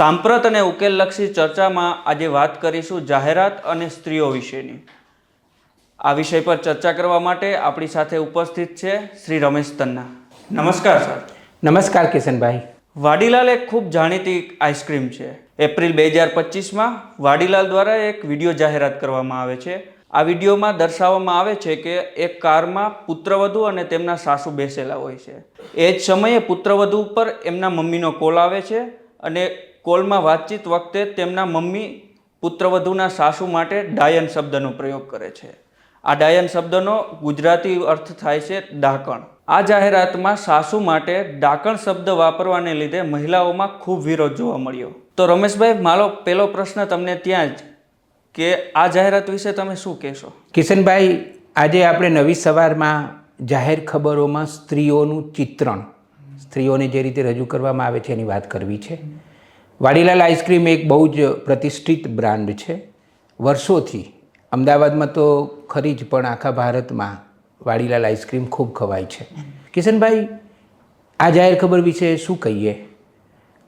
સાંપ્રત અને ઉકેલલક્ષી ચર્ચામાં આજે વાત કરીશું જાહેરાત અને સ્ત્રીઓ વિશેની. આ વિષય પર ચર્ચા કરવા માટે આપણી સાથે ઉપસ્થિત છે શ્રી રમેશ તન્ના. નમસ્કાર સર. નમસ્કાર કિશનભાઈ. વાડીલાલ એક ખૂબ જાણીતી આઈસ્ક્રીમ છે. એપ્રિલ બે હજાર પચીસમાં વાડીલાલ દ્વારા એક વીડિયો જાહેરાત કરવામાં આવે છે. આ વિડીયોમાં દર્શાવવામાં આવે છે કે એક કારમાં પુત્રવધુ અને તેમના સાસુ બેસેલા હોય છે. એ જ સમયે પુત્રવધુ ઉપર એમના મમ્મીનો કોલ આવે છે અને કોલમાં વાતચીત વખતે તેમના મમ્મી પુત્રવધુના સાસુ માટે ડાયન શબ્દનો પ્રયોગ કરે છે. આ ડાયન શબ્દનો ગુજરાતી અર્થ થાય છે ડાકણ. આ જાહેરાતમાં સાસુ માટે ડાકણ શબ્દ વાપરવાને લીધે મહિલાઓમાં ખૂબ વિરોધ જોવા મળ્યો. તો રમેશભાઈ, મારો પહેલો પ્રશ્ન તમને ત્યાં જ કે આ જાહેરાત વિશે તમે શું કહેશો? કિશનભાઈ, આજે આપણે નવી સવારમાં જાહેર ખબરોમાં સ્ત્રીઓનું ચિત્રણ, સ્ત્રીઓને જે રીતે રજૂ કરવામાં આવે છે એની વાત કરવી છે. વાડીલાલ આઈસ્ક્રીમ એક બહુ જ પ્રતિષ્ઠિત બ્રાન્ડ છે. વર્ષોથી અમદાવાદમાં તો ખરી જ, પણ આખા ભારતમાં વાડીલાલ આઈસ્ક્રીમ ખૂબ ખવાય છે. કિશનભાઈ, આ જાહેર ખબર વિશે શું કહીએ?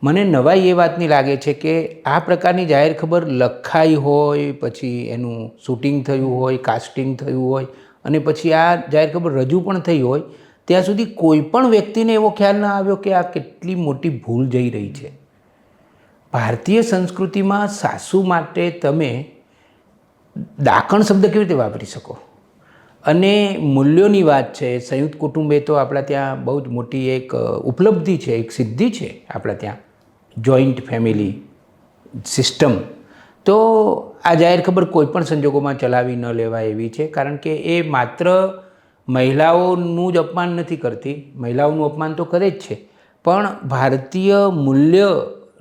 મને નવાઈ એ વાતની લાગે છે કે આ પ્રકારની જાહેર ખબર લખાઈ હોય, પછી એનું શૂટિંગ થયું હોય કાસ્ટિંગ થયું હોય, અને પછી આ જાહેર ખબર રજૂ પણ થઈ હોય, ત્યાં સુધી કોઈ પણ વ્યક્તિને એવો ખ્યાલ ના આવ્યો કે આ કેટલી મોટી ભૂલ જઈ રહી છે. ભારતીય સંસ્કૃતિમાં સાસુ માટે તમે દાકણ શબ્દ કેવી રીતે વાપરી શકો? અને મૂલ્યોની વાત છે, સંયુક્ત કુટુંબ તો આપણા ત્યાં બહુ જ મોટી એક ઉપલબ્ધિ છે, એક સિદ્ધિ છે આપણા ત્યાં. જોઈન્ટ ફેમિલી સિસ્ટમ તો આ જાહેર ખબર કોઈપણ સંજોગોમાં ચલાવી ન લેવાય એવી છે, કારણ કે એ માત્ર મહિલાઓનું જ અપમાન નથી કરતી. મહિલાઓનું અપમાન તો કરે જ છે. પણ ભારતીય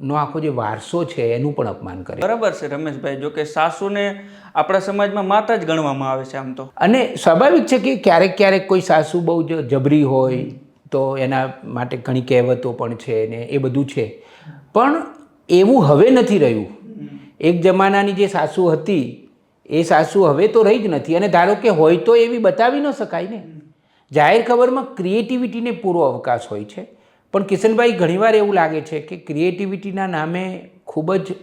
મૂલ્યનો આખો જે વારસો છે એનું પણ અપમાન કરે. બરાબર છે રમેશભાઈ જો કે સાસુને આપણા સમાજમાં માતા જ ગણવામાં આવે છે આમ તો. અને સ્વાભાવિક છે કે ક્યારેક ક્યારેક કોઈ સાસુ બહુ જ જબરી હોય તો એના માટે ઘણી કહેવતો પણ છે ને એ બધું છે. પણ એવું હવે નથી રહ્યું. એક જમાનાની જે સાસુ હતી એ સાસુ હવે તો રહી જ નથી. અને ધારો કે હોય તો એવી બતાવી ન શકાય ને. જાહેર ખબરમાં ક્રિએટિવિટીને પૂરો અવકાશ હોય છે. પણ કિશનભાઈ ઘણીવાર એવું લાગે છે કે ક્રિએટિવિટીના નામે ખૂબ જ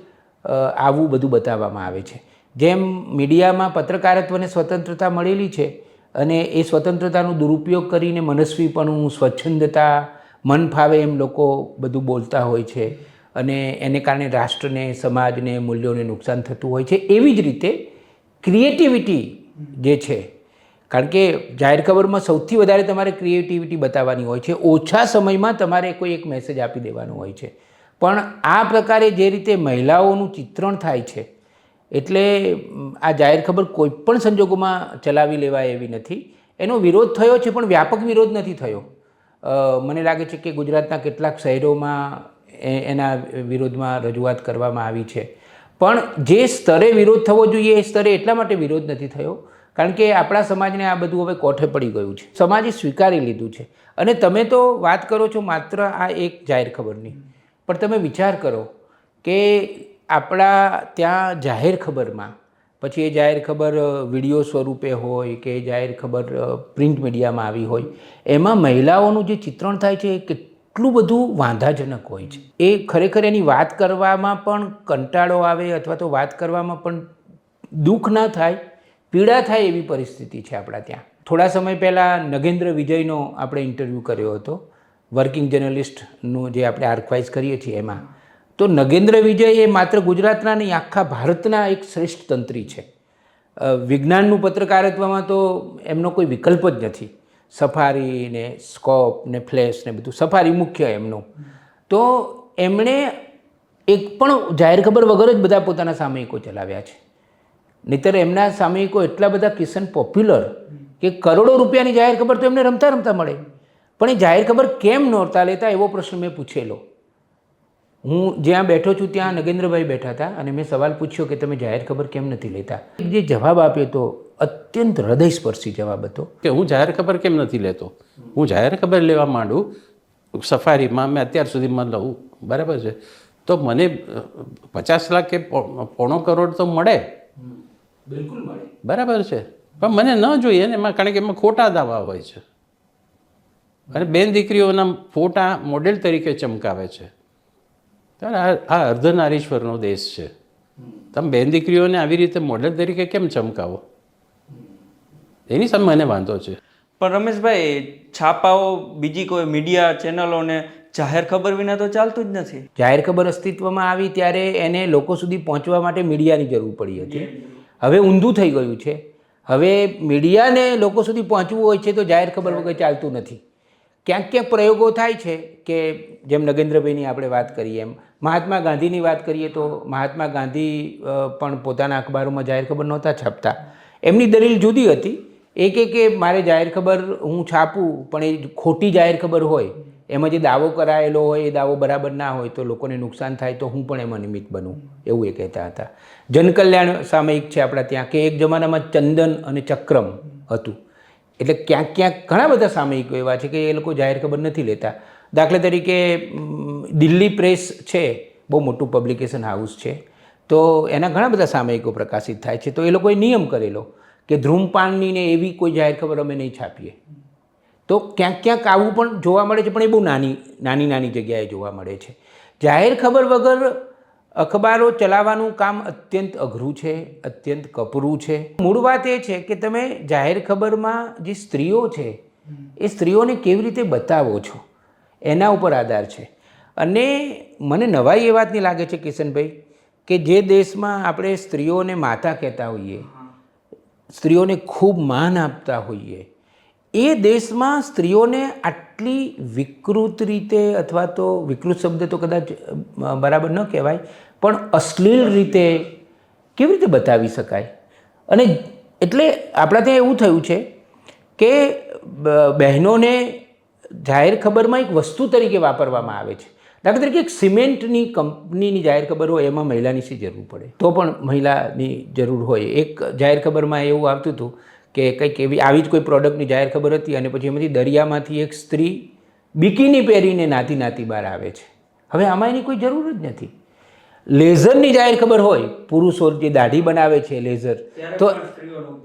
આવું બધું બતાવવામાં આવે છે. જેમ મીડિયામાં પત્રકારત્વને સ્વતંત્રતા મળેલી છે અને એ સ્વતંત્રતાનો દુરુપયોગ કરીને મનસ્વીપણું, સ્વચ્છંદતા, મન ફાવે એમ લોકો બધું બોલતા હોય છે અને એને કારણે રાષ્ટ્રને, સમાજને, મૂલ્યોને નુકસાન થતું હોય છે. એવી જ રીતે ક્રિએટિવિટી જે છે કારણ કે જાહેર ખબરમાં સૌથી વધારે તમારે ક્રિએટિવિટી બતાવવાની હોય છે. ઓછા સમયમાં તમારે કોઈ એક મેસેજ આપી દેવાનો હોય છે. પણ આ પ્રકારે જે રીતે મહિલાઓનું ચિત્રણ થાય છે, એટલે આ જાહેર ખબર કોઈ પણ સંજોગોમાં ચલાવી લેવાય એવી નથી. એનો વિરોધ થયો છે, પણ વ્યાપક વિરોધ નથી થયો. મને લાગે છે કે ગુજરાતના કેટલાક શહેરોમાં એના વિરોધમાં રજૂઆત કરવામાં આવી છે. પણ જે સ્તરે વિરોધ થવો જોઈએ એ સ્તરે એટલા માટે વિરોધ નથી થયો. કારણ કે આપણા સમાજને આ બધું હવે કોઠે પડી ગયું છે. સમાજે સ્વીકારી લીધું છે. અને તમે તો વાત કરો છો માત્ર આ એક જાહેર ખબરની. પણ તમે વિચાર કરો કે આપણા ત્યાં જાહેર ખબરમાં, પછી એ જાહેર ખબર વીડિયો સ્વરૂપે હોય કે જાહેર ખબર પ્રિન્ટ મીડિયામાં આવી હોય, એમાં મહિલાઓનું જે ચિત્રણ થાય છે એ કેટલું બધું વાંધાજનક હોય છે. એ ખરેખર એની વાત કરવામાં પણ કંટાળો આવે અથવા તો વાત કરવામાં પણ દુઃખ ના થાય પીડા થાય એવી પરિસ્થિતિ છે આપણા ત્યાં. થોડા સમય પહેલાં નગેન્દ્ર વિજયનો આપણે ઇન્ટરવ્યૂ કર્યો હતો, વર્કિંગ જર્નલિસ્ટનું જે આપણે આર્કવાઇઝ કરીએ છીએ એમાં. તો નગેન્દ્ર વિજય એ માત્ર ગુજરાતના નહીં, આખા ભારતના એક શ્રેષ્ઠ તંત્રી છે. વિજ્ઞાનનું પત્રકારત્વમાં તો એમનો કોઈ વિકલ્પ જ નથી. સફારી ને સ્કોપ ને ફ્લેશ ને બધું, સફારી મુખ્ય એમનું. તો એમણે એક પણ જાહેર ખબર વગર જ બધા પોતાના સામયિકો ચલાવ્યા છે. નહીતર એમના સામયિકો એટલા બધા કિશન પોપ્યુલર કે કરોડો રૂપિયાની જાહેર ખબર તો એમને રમતા રમતા મળે. પણ એ જાહેર ખબર કેમ નહોતા લેતા એવો પ્રશ્ન મેં પૂછેલો. હું જ્યાં બેઠો છું ત્યાં નગેન્દ્રભાઈ બેઠા હતા અને મેં સવાલ પૂછ્યો કે તમે જાહેર ખબર કેમ નથી લેતા? જે જવાબ આપ્યો તો અત્યંત હૃદયસ્પર્શી જવાબ હતો. કે હું જાહેર ખબર કેમ નથી લેતો? હું જાહેર ખબર લેવા માંડું, સફારીમાં મેં અત્યાર સુધીમાં લઉં, બરાબર છે? તો મને પચાસ લાખ કે પોણો કરોડ તો મળે. બિલકુલ મળે. બરાબર છે. પણ મને ન જોઈએ ને એમાં કારણ કે એમાં ખોટા દાવા હોય છે. અને બેન દીકરીઓના ફોટા મોડેલ તરીકે ચમકાવે છે. ત્યારે આ આ અર્ધનારીશ્વરનો દેશ છે. તમે બેન દીકરીઓને આવી રીતે મોડેલ તરીકે કેમ ચમકાવો? એની સામે મને વાંધો છે. પણ રમેશભાઈ છાપાઓ બીજી કોઈ મીડિયા ચેનલોને જાહેર ખબર વિના તો ચાલતું જ નથી. જાહેર ખબર અસ્તિત્વમાં આવી ત્યારે એને લોકો સુધી પહોંચવા માટે મીડિયાની જરૂર પડી હતી. હવે ઊંધું થઈ ગયું છે. હવે મીડિયાને લોકો સુધી પહોંચવું હોય છે તો જાહેર ખબર વગર ચાલતું નથી. ક્યાંક ક્યાંક પ્રયોગો થાય છે કે જેમ નગેન્દ્રભાઈની આપણે વાત કરીએ એમ. મહાત્મા ગાંધીની વાત કરીએ તો મહાત્મા ગાંધી પણ પોતાના અખબારોમાં જાહેર ખબર નહોતા છાપતા. એમની દલીલ જુદી હતી. એ કે મારે જાહેર ખબર હું છાપું પણ એ ખોટી જાહેર ખબર હોય એમાં જે દાવો કરાયેલો હોય, એ દાવો બરાબર ના હોય તો લોકોને નુકસાન થાય તો હું પણ એમાં નિમિત્ત બનું, એવું એ કહેતા હતા. જનકલ્યાણ સામયિક છે આપણા ત્યાં, કે એક જમાનામાં ચંદન અને ચક્રમ હતું. એટલે ક્યાંક ક્યાંક ઘણા બધા સામયિકો એવા છે કે એ લોકો જાહેર ખબર નથી લેતા. દાખલા તરીકે દિલ્હી પ્રેસ છે, બહુ મોટું પબ્લિકેશન હાઉસ છે, તો એના ઘણા બધા સામયિકો પ્રકાશિત થાય છે. તો એ લોકોએ નિયમ કરેલો કે ધ્રુમપાનની ને એવી કોઈ જાહેર ખબર અમે નહીં છાપીએ. તો ક્યાંક ક્યાંક આવું પણ જોવા મળે છે પણ એ બહુ નાની નાની નાની જગ્યાએ જોવા મળે છે. જાહેર ખબર વગર અખબારો ચલાવવાનું કામ અત્યંત અઘરું છે અત્યંત કપરું છે. મૂળ વાત એ છે કે તમે જાહેર ખબરમાં જે સ્ત્રીઓ છે એ સ્ત્રીઓને કેવી રીતે બતાવો છો? એના ઉપર આધાર છે. અને મને નવાઈ એ વાતની લાગે છે કિશનભાઈ કે જે દેશમાં આપણે સ્ત્રીઓને માતા કહેતા હોઈએ સ્ત્રીઓને ખૂબ માન આપતા હોઈએ એ દેશમાં સ્ત્રીઓને આટલી વિકૃત રીતે અથવા તો વિકૃત શબ્દ તો કદાચ બરાબર ન કહેવાય, પણ અશ્લીલ રીતે કેવી રીતે બતાવી શકાય? અને એટલે આપણા ત્યાં એવું થયું છે કે બહેનોને જાહેર ખબરમાં એક વસ્તુ તરીકે વાપરવામાં આવે છે. દાખલા તરીકે એક સિમેન્ટની કંપનીની જાહેર ખબર હોય, એમાં મહિલાની શી જરૂર પડે? તો પણ મહિલાની જરૂર હોય. એક જાહેર ખબરમાં એવું આવતું હતું કે કંઈક એવી આવી જ કોઈ પ્રોડક્ટની જાહેર ખબર હતી અને પછી એમાંથી દરિયામાંથી એક સ્ત્રી બિકીની પહેરીને નાતી નાતી બહાર આવે છે. હવે આમાં એની કોઈ જરૂર જ નથી. લેઝરની જાહેર ખબર હોય પુરુષો જે દાઢી બનાવે છે લેઝર તો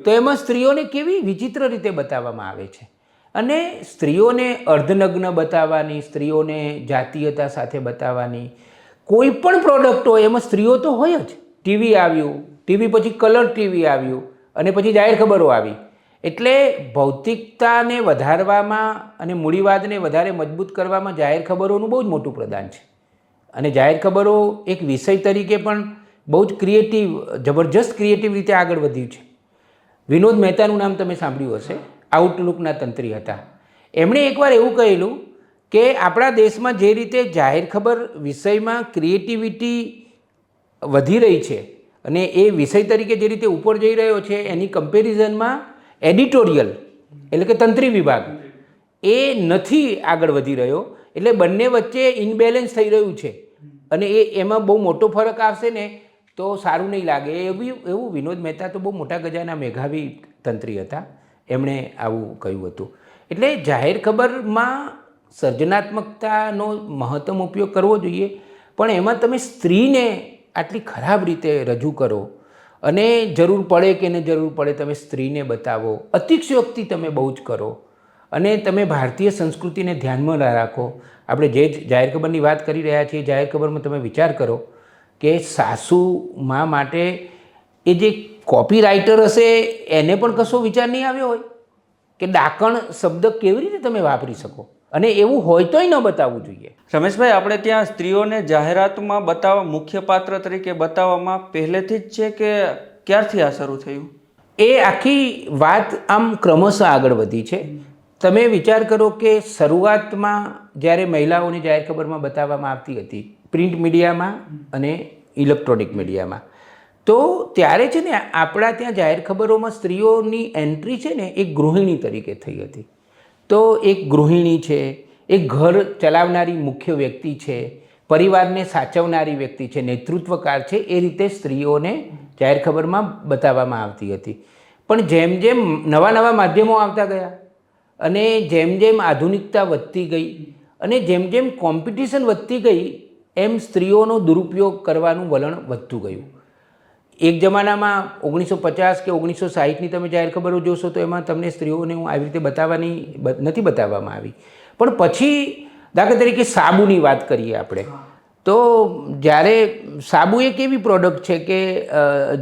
તો એમાં સ્ત્રીઓને કેવી વિચિત્ર રીતે બતાવવામાં આવે છે? અને સ્ત્રીઓને અર્ધનગ્ન બતાવવાની સ્ત્રીઓને જાતીયતા સાથે બતાવવાની કોઈ પણ પ્રોડક્ટ હોય એમાં સ્ત્રીઓ તો હોય જ. ટીવી આવ્યું ટીવી પછી કલર ટીવી આવ્યું અને પછી જાહેર ખબરો આવી. એટલે ભૌતિકતાને વધારવામાં અને મૂડીવાદને વધારે મજબૂત કરવામાં જાહેર ખબરોનું બહુ જ મોટું પ્રદાન છે. અને જાહેર ખબરો એક વિષય તરીકે પણ બહુ જ ક્રિએટિવ જબરજસ્ત ક્રિએટિવ રીતે આગળ વધ્યું છે. વિનોદ મહેતાનું નામ તમે સાંભળ્યું હશે. આઉટલુકના તંત્રી હતા. એમણે એકવાર એવું કહેલું કે આપણા દેશમાં જે રીતે જાહેર ખબર વિષયમાં ક્રિએટિવિટી વધી રહી છે અને એ વિષય તરીકે જે રીતે ઉપર જઈ રહ્યો છે, એની કમ્પેરિઝનમાં એડિટોરિયલ એટલે કે તંત્રી વિભાગ એ નથી આગળ વધી રહ્યો. એટલે બંને વચ્ચે ઇનબેલેન્સ થઈ રહ્યું છે. અને એ એમાં બહુ મોટો ફરક આવશે ને તો સારું નહીં લાગે. એવી એવું વિનોદ મહેતા તો બહુ મોટા ગજાના મેઘાવી તંત્રી હતા. એમણે આવું કહ્યું હતું. એટલે જાહેર ખબરમાં સર્જનાત્મકતાનો મહત્તમ ઉપયોગ કરવો જોઈએ. પણ એમાં તમે સ્ત્રીને આટલી ખરાબ રીતે રજૂ કરો અને જરૂર પડે કે ન જરૂર પડે તમે સ્ત્રીને બતાવો. અતિશયોક્તિ તમે બહુ જ કરો અને તમે ભારતીય સંસ્કૃતિને ધ્યાનમાં રાખો. આપણે જ જાહેર ખબરની વાત કરી રહ્યા છીએ, જાહેર ખબરમાં તમે વિચાર કરો કે સાસુ મા માટે એ જે કોપી રાઇટર હશે, એને પણ કશો વિચાર નહીં આવ્યો હોય? કે ડાકણ શબ્દ કેવી રીતે તમે વાપરી શકો? અને એવું હોય તોય ન બતાવવું જોઈએ. રમેશભાઈ આપણે ત્યાં સ્ત્રીઓને જાહેરાતમાં બતાવવા મુખ્ય પાત્ર તરીકે બતાવવામાં પહેલેથી જ છે કે ક્યારથી આ શરૂ થયું? એ આખી વાત આમ ક્રમશઃ આગળ વધી છે. તમે વિચાર કરો કે શરૂઆતમાં જ્યારે મહિલાઓની જાહેર ખબરમાં બતાવવામાં આવતી હતી પ્રિન્ટ મીડિયામાં અને ઇલેક્ટ્રોનિક મીડિયામાં તો ત્યારે છે ને આપણા ત્યાં જાહેર ખબરોમાં સ્ત્રીઓની એન્ટ્રી છે ને એ ગૃહિણી તરીકે થઈ હતી. તો એક ગૃહિણી છે એક ઘર ચલાવનારી મુખ્ય વ્યક્તિ છે, પરિવારને સાચવનારી વ્યક્તિ છે, નેતૃત્વકાર છે, એ રીતે સ્ત્રીઓને જાહેર ખબરમાં બતાવવામાં આવતી હતી. પણ જેમ જેમ નવા નવા માધ્યમો આવતા ગયા અને જેમ જેમ આધુનિકતા વધતી ગઈ અને જેમ જેમ કોમ્પિટિશન વધતી ગઈ, એમ સ્ત્રીઓનો દુરુપયોગ કરવાનું વલણ વધતું ગયું. એક જમાનામાં ઓગણીસો પચાસ કે ઓગણીસો સાહીઠની તમે જાહેર ખબરો જોશો તો એમાં તમને સ્ત્રીઓને હું આવી રીતે બતાવવાની નથી બતાવવામાં આવી. પણ પછી દાખલા તરીકે સાબુની વાત કરીએ આપણે, તો જ્યારે સાબુ એક એવી પ્રોડક્ટ છે કે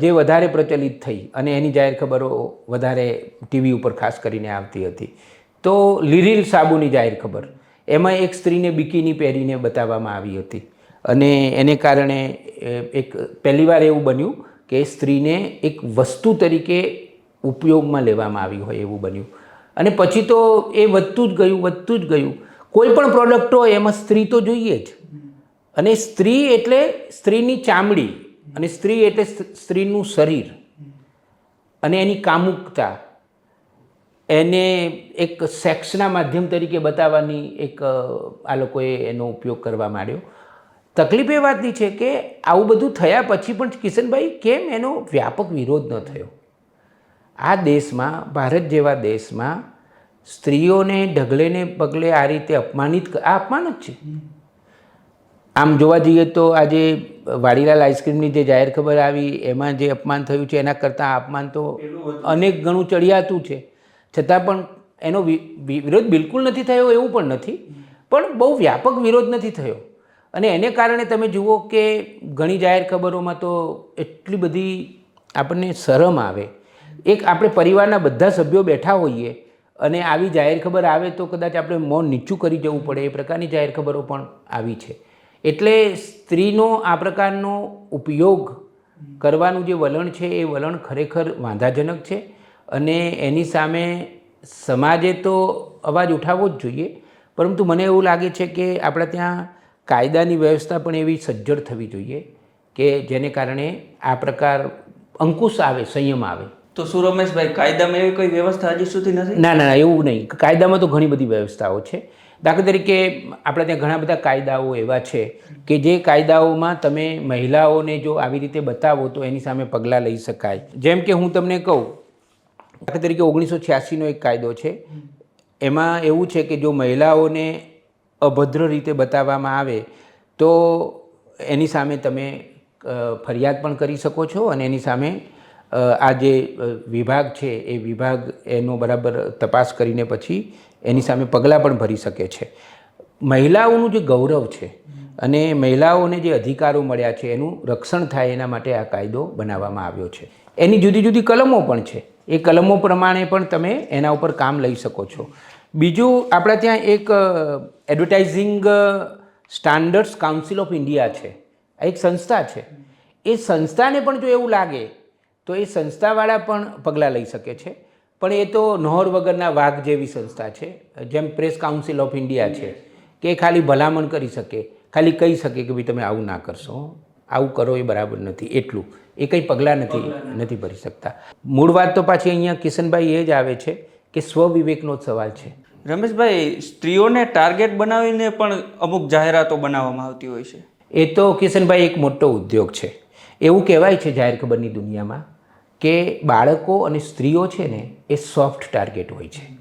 જે વધારે પ્રચલિત થઈ અને એની જાહેર ખબરો વધારે ટીવી ઉપર ખાસ કરીને આવતી હતી. તો લીરીલ સાબુની જાહેર ખબર, એમાં એક સ્ત્રીને બિકીની પહેરીને બતાવવામાં આવી હતી. અને એને કારણે એક પહેલીવાર એવું બન્યું કે સ્ત્રીને એક વસ્તુ તરીકે ઉપયોગમાં લેવામાં આવી હોય એવું બન્યું. અને પછી તો એ વધતું જ ગયું, વધતું જ ગયું. કોઈ પણ પ્રોડક્ટ હોય, એમાં સ્ત્રી તો જોઈએ જ. અને સ્ત્રી એટલે સ્ત્રીની ચામડી અને સ્ત્રી એટલે સ્ત્રીનું શરીર. અને એની કામુકતા. એને એક સેક્સના માધ્યમ તરીકે બતાવવાની એક આ લોકોએ એનો ઉપયોગ કરવા માંડ્યો તકલીફ એ વાતની છે કે આવું બધું થયા પછી પણ કિશનભાઈ, કેમ એનો વ્યાપક વિરોધ ન થયો? આ દેશમાં, ભારત જેવા દેશમાં સ્ત્રીઓને ઢગલે ને પગલે આ રીતે અપમાનિત આ અપમાન જ છે. આમ જોવા જઈએ તો આજે વાડીલાલ આઈસ્ક્રીમની જે જાહેર ખબર આવી, એમાં જે અપમાન થયું છે, એના કરતાં અપમાન તો અનેક ગણું ચડિયાતું છે. છતાં પણ એનો વિરોધ બિલકુલ નથી થયો, એવું પણ નથી. પણ બહુ વ્યાપક વિરોધ નથી થયો. અને એને કારણે તમે જુઓ કે ઘણી જાહેર ખબરોમાં તો એટલી બધી આપણને શરમ આવે. એક આપણે પરિવારના બધા સભ્યો બેઠા હોઈએ અને આવી જાહેર ખબર આવે તો કદાચ આપણે મૌન નીચું કરી જવું પડે, એ પ્રકારની જાહેર ખબરો પણ આવી છે. એટલે સ્ત્રીનો આ પ્રકારનો ઉપયોગ કરવાનું જે વલણ છે, એ વલણ ખરેખર વાંધાજનક છે અને એની સામે સમાજે તો અવાજ ઉઠાવવો જ જોઈએ. પરંતુ મને એવું લાગે છે કે આપણા ત્યાં કાયદાની વ્યવસ્થા પણ એવી સજ્જડ થવી જોઈએ કે જેને કારણે આ પ્રકાર અંકુશ આવે સંયમ આવે. તો શું રમેશભાઈ કાયદામાં એવી કોઈ વ્યવસ્થા હજી સુધી નથી? ના ના ના, એવું નહીં. કાયદામાં તો ઘણી બધી વ્યવસ્થાઓ છે. દાખલા તરીકે આપણે ત્યાં ઘણા બધા કાયદાઓ એવા છે કે જે કાયદાઓમાં તમે મહિલાઓને જો આવી રીતે બતાવો તો એની સામે પગલાં લઈ શકાય. જેમ કે હું તમને કહું દાખલા તરીકે ઓગણીસો છ્યાસીનો એક કાયદો છે. એમાં એવું છે કે જો મહિલાઓને અભદ્ર રીતે બતાવવામાં આવે, તો એની સામે તમે ફરિયાદ પણ કરી શકો છો અને એની સામે આ જે વિભાગ છે, એ વિભાગ એનો બરાબર તપાસ કરીને પછી એની સામે પગલાં પણ ભરી શકે છે. મહિલાઓનું જે ગૌરવ છે અને મહિલાઓને જે અધિકારો મળ્યા છે, એનું રક્ષણ થાય એના માટે આ કાયદો બનાવવામાં આવ્યો છે. એની જુદી જુદી કલમો પણ છે. એ કલમો પ્રમાણે પણ તમે એના ઉપર કામ લઈ શકો છો. બીજું, આપણા ત્યાં એક advertising standards council of India છે. આ એક સંસ્થા છે. એ સંસ્થાને પણ જો એવું લાગે તો એ સંસ્થાવાળા પણ પગલાં લઈ શકે છે. પણ એ તો નહોર વગરના વાઘ જેવી સંસ્થા છે જેમ પ્રેસ કાઉન્સિલ ઓફ ઇન્ડિયા છે કે ખાલી ભલામણ કરી શકે ખાલી કહી શકે કે ભાઈ તમે આવું ના કરશો. આવું કરો એ બરાબર નથી એટલું. એ કંઈ પગલાં નથી. નથી ભરી શકતા. મૂળ વાત તો પાછી અહીંયા કિશનભાઈ એ જ આવે છે કે સ્વવિવેકનો જ સવાલ છે. રમેશભાઈ, સ્ત્રીઓને ટાર્ગેટ બનાવીને પણ અમુક જાહેરાતો બનાવવામાં આવતી હોય છે. એ તો કિશનભાઈ એક મોટો ઉદ્યોગ છે. એવું કહેવાય છે જાહેર ખબરની દુનિયામાં કે બાળકો અને સ્ત્રીઓ છે ને એ સોફ્ટ ટાર્ગેટ હોય છે.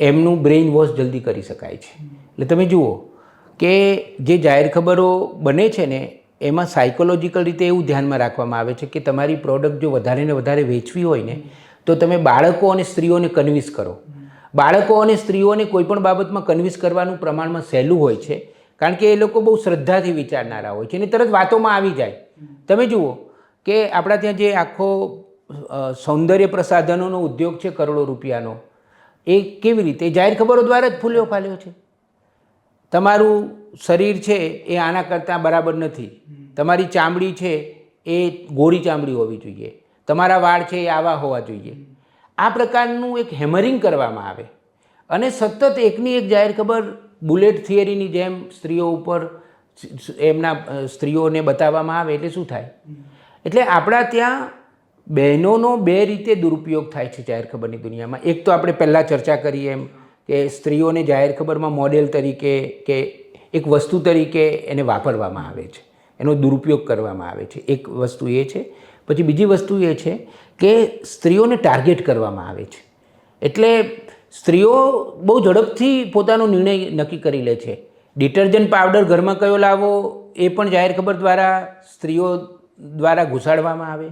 એમનું બ્રેઇન વોશ જલ્દી કરી શકાય છે. એટલે તમે જુઓ કે જે જાહેર ખબરો બને છે ને, એમાં સાયકોલોજીકલ રીતે એવું ધ્યાનમાં રાખવામાં આવે છે કે તમારી પ્રોડક્ટ જો વધારે ને વધારે વેચવી હોય ને, તો તમે બાળકો અને સ્ત્રીઓને કન્વિન્સ કરો. બાળકો અને સ્ત્રીઓને કોઈપણ બાબતમાં કન્વિન્સ કરવાનું પ્રમાણમાં સહેલું હોય છે. કારણ કે એ લોકો બહુ શ્રદ્ધાથી વિચારનારા હોય છે અને તરત વાતોમાં આવી જાય. તમે જુઓ કે આપણા ત્યાં જે આખો સૌંદર્ય પ્રસાધનોનો ઉદ્યોગ છે કરોડો રૂપિયાનો, એ કેવી રીતે? જાહેર ખબરો દ્વારા જ ફૂલ્યો ફાલ્યો છે. તમારું શરીર છે એ આના કરતાં બરાબર નથી. તમારી ચામડી છે એ ગોરી ચામડી હોવી જોઈએ. તમારા વાળ છે એ આવા હોવા જોઈએ. આ પ્રકારનું એક હેમરિંગ કરવામાં આવે. અને સતત એકની એક જાહેર ખબર બુલેટ થિયરીની જેમ સ્ત્રીઓ ઉપર એમના સ્ત્રીઓને બતાવવામાં આવે એટલે શું થાય? એટલે આપણા ત્યાં બહેનોનો બે રીતે દુરુપયોગ થાય છે જાહેર ખબરની દુનિયામાં. એક તો આપણે પહેલાં ચર્ચા કરી એમ કે સ્ત્રીઓને જાહેર ખબરમાં મોડેલ તરીકે કે એક વસ્તુ તરીકે એને વાપરવામાં આવે છે. એનો દુરુપયોગ કરવામાં આવે છે. એક વસ્તુ એ છે પછી બીજી વસ્તુ એ છે કે સ્ત્રીઓને ટાર્ગેટ કરવામાં આવે છે. એટલે સ્ત્રીઓ બહુ ઝડપથી પોતાનો નિર્ણય નક્કી કરી લે છે. ડિટર્જન્ટ પાવડર ઘરમાં કયો લાવવો એ પણ જાહેર ખબર દ્વારા સ્ત્રીઓ દ્વારા ઘુસાડવામાં આવે.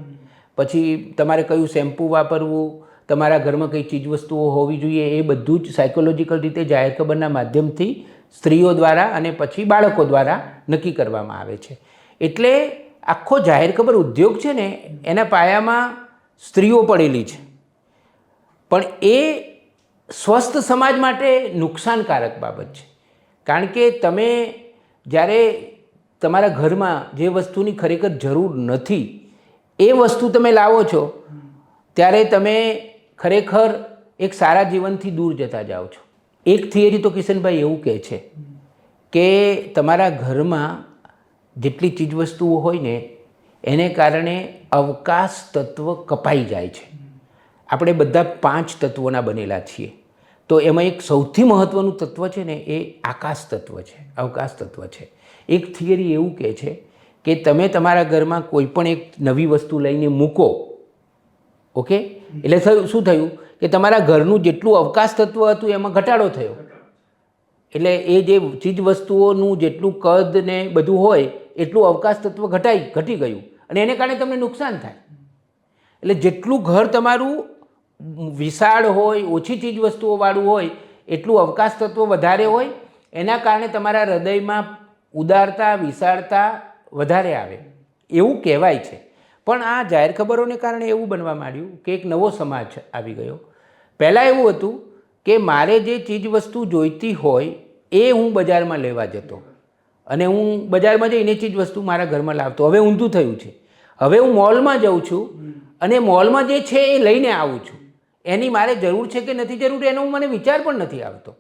પછી તમારે કયું શેમ્પૂ વાપરવું, તમારા ઘરમાં કઈ ચીજવસ્તુઓ હોવી જોઈએ એ બધું જ સાયકોલોજીકલ રીતે જાહેર ખબરના માધ્યમથી સ્ત્રીઓ દ્વારા અને પછી બાળકો દ્વારા નક્કી કરવામાં આવે છે. એટલે આખો જાહેર ખબર ઉદ્યોગ છે ને, એના પાયામાં સ્ત્રીઓ પડેલી છે. પણ એ સ્વસ્થ સમાજ માટે નુકસાનકારક બાબત છે. કારણ કે તમે જ્યારે તમારા ઘરમાં જે વસ્તુની ખરેખર જરૂર નથી, એ વસ્તુ તમે લાવો છો, ત્યારે તમે ખરેખર એક સારા જીવનથી દૂર જતા જાઓ છો. એક થિયરી તો કિશનભાઈ એવું કહે છે કે તમારા ઘરમાં જેટલી ચીજવસ્તુઓ હોય ને, એને કારણે અવકાશ તત્વ કપાઈ જાય છે. આપણે બધા પાંચ તત્વોના બનેલા છીએ. તો એમાં એક સૌથી મહત્ત્વનું તત્વ છે ને, એ આકાશ તત્વ છે, અવકાશ તત્વ છે. એક થિયરી એવું કહે છે કે તમે તમારા ઘરમાં કોઈ પણ એક નવી વસ્તુ લઈને મૂકો, ઓકે? એટલે થયું શું થયું? કે તમારા ઘરનું જેટલું અવકાશ તત્વ હતું, એમાં ઘટાડો થયો. એટલે એ જે ચીજ વસ્તુઓનું જેટલું કદ ને બધું હોય, એટલું અવકાશ તત્વ ઘટાઈ, ઘટી ગયું. અને એને કારણે તમને નુકસાન થાય. એટલે જેટલું ઘર તમારું વિશાળ હોય, ઓછી ચીજ વસ્તુઓવાળું હોય, એટલું અવકાશ તત્વ વધારે હોય, એના કારણે તમારા હૃદયમાં ઉદારતા, વિશાળતા વધારે આવે. એવું કહેવાય છે. પણ આ જાહેર ખબરોને કારણે એવું બનવા માંડ્યું કે એક નવો સમાજ આવી ગયો. પહેલાં એવું હતું કે મારે જે ચીજ વસ્તુ જોઈતી હોય એ હું બજારમાં લેવા જતો. અને હું બજારમાં જઈને ચીજ વસ્તુ મારા ઘરમાં લાવતો. હવે ઊંધું થયું છે. હવે હું મોલમાં જાઉં છું અને મોલમાં જે છે એ લઈને આવું છું. એની મારે જરૂર છે કે નથી જરૂર એનો મને વિચાર પણ નથી આવતો.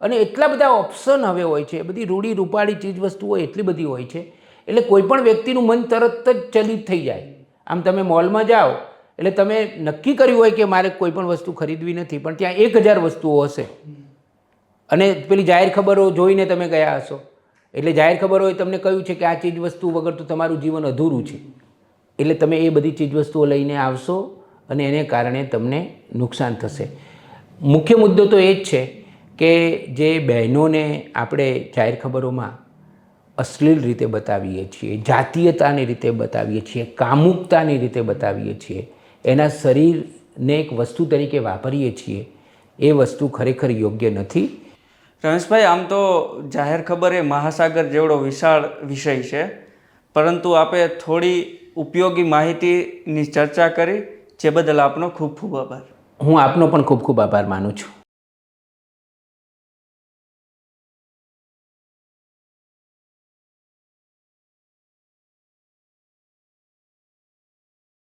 અને એટલા બધા ઓપ્શન હવે હોય છે. બધી રૂડી રૂપાળી ચીજ વસ્તુઓ એટલી બધી હોય છે. એટલે કોઈ પણ વ્યક્તિનું મન તરત જ ચલિત થઈ જાય. આમ તમે મોલમાં જાઓ એટલે તમે નક્કી કર્યું હોય કે મારે કોઈ પણ વસ્તુ ખરીદવી નથી, પણ ત્યાં એક હજાર વસ્તુઓ હશે. અને પેલી જાહેર ખબરો જોઈને તમે ગયા હશો. એટલે જાહેર ખબરોએ તમને કહ્યું છે કે આ ચીજ વસ્તુ વગર તો તમારું જીવન અધૂરું છે. એટલે તમે એ બધી ચીજ વસ્તુઓ લઈને આવશો અને એને કારણે તમને નુકસાન થશે. મુખ્ય મુદ્દો તો એ જ છે કે જે બહેનોને આપણે જાહેર ખબરોમાં અશ્લીલ રીતે બતાવીએ છીએ, જાતીયતાની રીતે બતાવીએ છીએ, કામુકતાની રીતે બતાવીએ છીએ એના શરીરને એક વસ્તુ તરીકે વાપરીએ છીએ. એ વસ્તુ ખરેખર યોગ્ય નથી. રમેશભાઈ આમ તો જાહેર ખબર એ મહાસાગર જેવડો વિશાળ વિષય છે. પરંતુ આપે થોડી ઉપયોગી માહિતીની ચર્ચા કરી જે બદલ આપનો ખૂબ ખૂબ આભાર. હું આપનો પણ ખૂબ ખૂબ આભાર માનું છું.